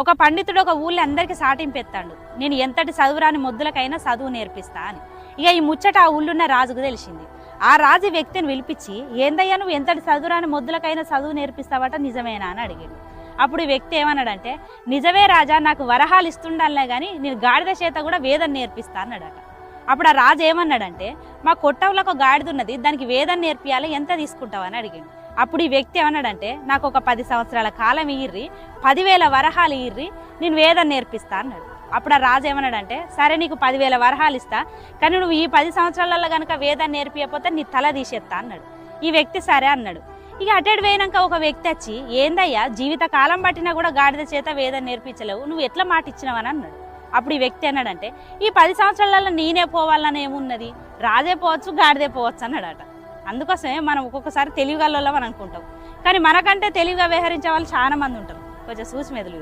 ఒక పండితుడు ఒక ఊళ్ళో అందరికీ సాటింపెత్తాడు. నేను ఎంతటి చదువురాని మొద్దులకైనా చదువు నేర్పిస్తా అని. ఇక ఈ ముచ్చట ఆ ఊళ్ళున్న రాజుకు తెలిసింది. ఆ రాజు వ్యక్తిని పిలిపించి ఏందయ్యా నువ్వు ఎంతటి చదువురాని మొద్దులకైనా చదువు నేర్పిస్తావట నిజమేనా? అని అడిగాడు. అప్పుడు ఈ వ్యక్తి ఏమన్నాడంటే నిజమే రాజా నాకు వరహాలు ఇస్తుండాలే కానీ నేను గాడిద చేత కూడా వేదం నేర్పిస్తా అన్నాడట. అప్పుడు ఆ రాజు ఏమన్నాడంటే మా కొట్టవులకు గాడిద ఉన్నది దానికి వేదం నేర్పియాలి ఎంత తీసుకుంటావు? అని అడిగాడు. అప్పుడు ఈ వ్యక్తి ఏమన్నాడంటే నాకు ఒక పది సంవత్సరాల కాలం ఇయ్యిర్రి పదివేల వరహాలు ఇయ్యిర్రి నేను వేదం నేర్పిస్తా అన్నాడు. అప్పుడు ఆ రాజు ఏమన్నాడంటే సరే నీకు పదివేల వరహాలు ఇస్తా కానీ నువ్వు ఈ పది సంవత్సరాలలో కనుక వేదాన్ని నేర్పియకపోతే నీ తల తీసేస్తా అన్నాడు. ఈ వ్యక్తి సరే అన్నాడు. ఇక అటెడ్ పోయినాక ఒక వ్యక్తి వచ్చి ఏందయ్యా జీవిత కాలం పట్టినా కూడా గాడిద చేత వేదం నేర్పించలేవు నువ్వు ఎట్లా మాట ఇచ్చినావని అన్నాడు. అప్పుడు ఈ వ్యక్తి అన్నాడంటే ఈ పది సంవత్సరాలలో నేనే పోవాలని ఏమున్నది రాజే పోవచ్చు గాడిదే పోవచ్చు అన్నాడట. అందుకోసమే మనం ఒక్కొక్కసారి తెలివిగల్లో మనం అనుకుంటాం. కానీ మనకంటే తెలివిగా వ్యవహరించే వాళ్ళు చాలా మంది ఉంటారు. కొంచెం చూసి మెదులు